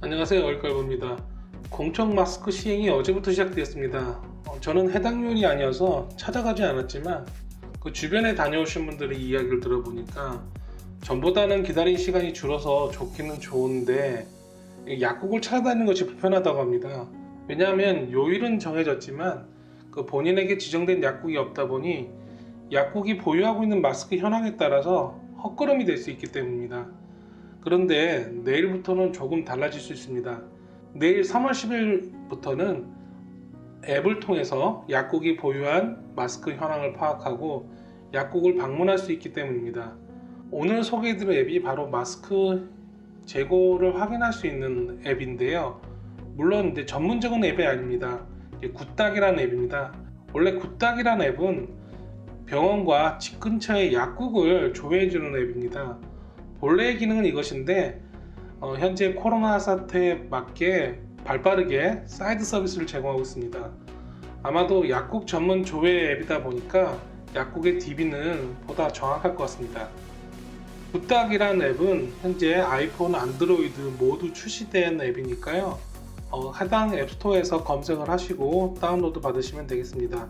안녕하세요 얼걸입니다. 공적 마스크 시행이 어제부터 시작되었습니다. 어, 저는 해당 요인이 아니어서 찾아가지 않았지만 그 주변에 다녀오신 분들의 이야기를 들어보니까 전보다는 기다린 시간이 줄어서 좋기는 좋은데 이 약국을 찾아다니는 것이 불편하다고 합니다. 왜냐하면 요일은 정해졌지만 그 본인에게 지정된 약국이 없다 보니 약국이 보유하고 있는 마스크 현황에 따라서 헛걸음이 될 수 있기 때문입니다 그런데 내일부터는 조금 달라질 수 있습니다. 내일 3월 10일부터는 앱을 통해서 약국이 보유한 마스크 현황을 파악하고 약국을 방문할 수 있기 때문입니다. 오늘 소개해드릴 앱이 바로 마스크 재고를 확인할 수 있는 앱인데요. 물론 이제 전문적인 앱이 아닙니다. 굿닥이라는 앱입니다. 원래 굿닥이라는 앱은 병원과 집 근처의 약국을 조회해주는 앱입니다. 본래의 기능은 이것인데 어, 현재 코로나 사태에 맞게 발빠르게 사이드 서비스를 제공하고 있습니다. 아마도 약국 전문 조회 앱이다 보니까 약국의 DB는 보다 정확할 것 같습니다. 굿닥이라는 앱은 현재 아이폰, 안드로이드 모두 출시된 앱이니까요. 어, 해당 앱스토어에서 검색을 하시고 다운로드 받으시면 되겠습니다.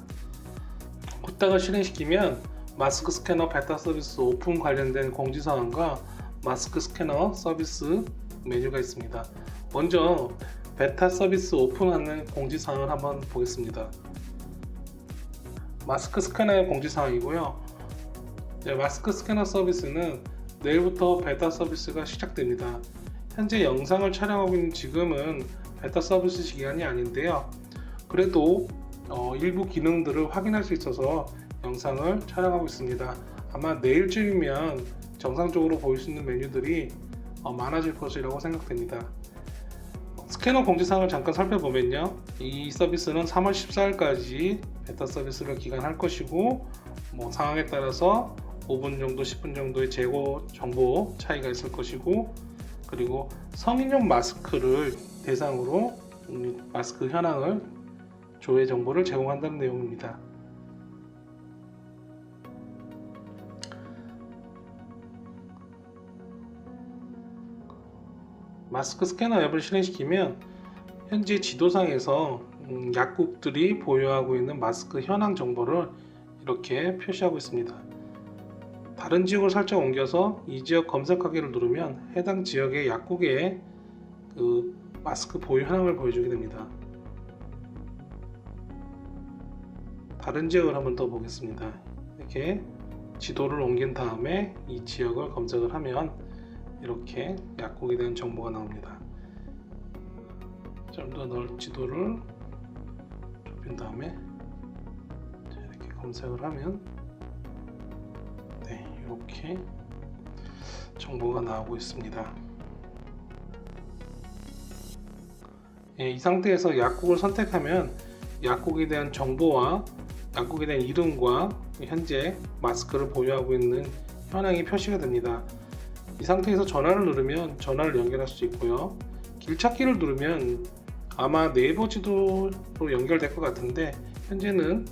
굿닥을 실행시키면 마스크 스캐너 베타 서비스 오픈 관련된 공지사항과 마스크 스캐너 서비스 메뉴가 있습니다. 먼저 베타 서비스 오픈하는 공지사항을 한번 보겠습니다. 마스크 스캐너의 공지사항이고요. 네, 마스크 스캐너 서비스는 내일부터 베타 서비스가 시작됩니다. 현재 영상을 촬영하고 있는 지금은 베타 서비스 시간이 아닌데요. 그래도 어, 일부 기능들을 확인할 수 있어서 영상을 촬영하고 있습니다. 아마 내일쯤이면 정상적으로 보일 수 있는 메뉴들이 어, 많아질 것이라고 생각됩니다. 스캐너 공지사항을 잠깐 살펴보면요. 이 서비스는 3월 14일까지 베타 서비스를 기간할 것이고 뭐 상황에 따라서 5분 정도, 10분 정도의 재고 정보 차이가 있을 것이고 그리고 성인용 마스크를 대상으로 음, 마스크 현황을 조회 정보를 제공한다는 내용입니다. 마스크 스캐너 앱을 실행시키면 현재 지도상에서 음, 약국들이 보유하고 있는 마스크 현황 정보를 이렇게 표시하고 있습니다. 다른 지역을 살짝 옮겨서 이 지역 검색하기를 누르면 해당 지역의 약국의 그 마스크 보유 현황을 보여주게 됩니다. 다른 지역을 한번 더 보겠습니다. 이렇게 지도를 옮긴 다음에 이 지역을 검색을 하면 이렇게 약국에 대한 정보가 나옵니다. 좀 더 넓 지도를 좁힌 다음에 자, 이렇게 검색을 하면 네 이렇게 정보가 나오고 있습니다. 예, 이 상태에서 약국을 선택하면 약국에 대한 정보와 약국에 대한 이름과 현재 마스크를 보유하고 있는 현황이 표시가 됩니다. 이 상태에서 전화를 누르면 전화를 연결할 수 있고요. 길찾기를 누르면 아마 네이버 지도로 연결될 것 같은데 현재는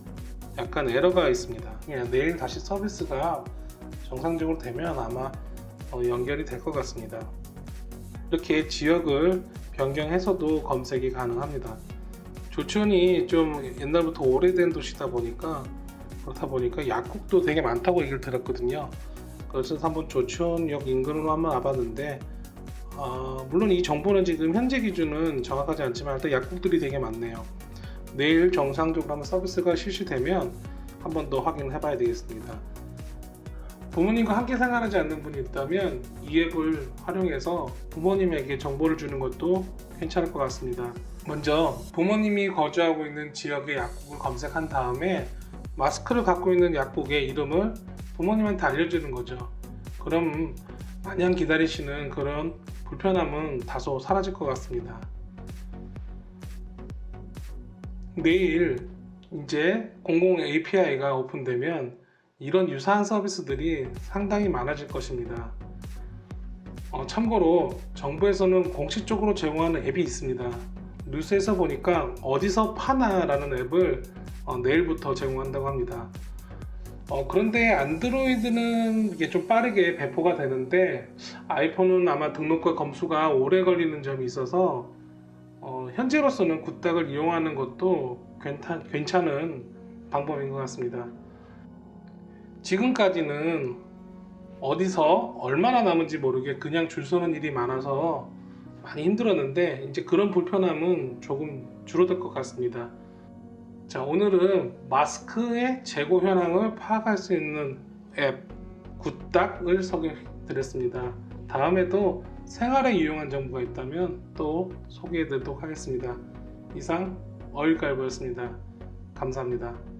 약간 에러가 있습니다. 내일 다시 서비스가 정상적으로 되면 아마 어, 연결이 될 것 같습니다. 이렇게 지역을 변경해서도 검색이 가능합니다. 조천이 좀 옛날부터 오래된 도시다 보니까 그렇다 보니까 약국도 되게 많다고 얘기를 들었거든요. 한번 조천역 인근으로 한번 와봤는데 어, 물론 이 정보는 지금 현재 기준은 정확하지 않지만 일단 약국들이 되게 많네요. 내일 정상적으로 한번 서비스가 실시되면 한 번 더 확인해 봐야 되겠습니다. 부모님과 함께 생활하지 않는 분이 있다면 이 앱을 활용해서 부모님에게 정보를 주는 것도 괜찮을 것 같습니다. 먼저 부모님이 거주하고 있는 지역의 약국을 검색한 다음에 마스크를 갖고 있는 약국의 이름을 부모님한테 알려주는 거죠. 그럼 마냥 기다리시는 그런 불편함은 다소 사라질 것 같습니다. 내일 이제 공공 API가 오픈되면 이런 유사한 서비스들이 상당히 많아질 것입니다. 어, 참고로 정부에서는 공식적으로 제공하는 앱이 있습니다. 뉴스에서 보니까 어디서 파나라는 앱을 어, 내일부터 제공한다고 합니다. 어, 그런데 안드로이드는 이게 좀 빠르게 배포가 되는데 아이폰은 아마 등록과 검수가 오래 걸리는 점이 있어서 어, 현재로서는 굿닥을 이용하는 것도 괜찮, 괜찮은 방법인 것 같습니다. 지금까지는 어디서 얼마나 남은지 모르게 그냥 줄 서는 일이 많아서 많이 힘들었는데 이제 그런 불편함은 조금 줄어들 것 같습니다. 자 오늘은 마스크의 재고 현황을 파악할 수 있는 앱 굿닥을 소개해드렸습니다. 다음에도 생활에 유용한 정보가 있다면 또 소개해드리도록 하겠습니다. 이상 어일갈보였습니다. 감사합니다.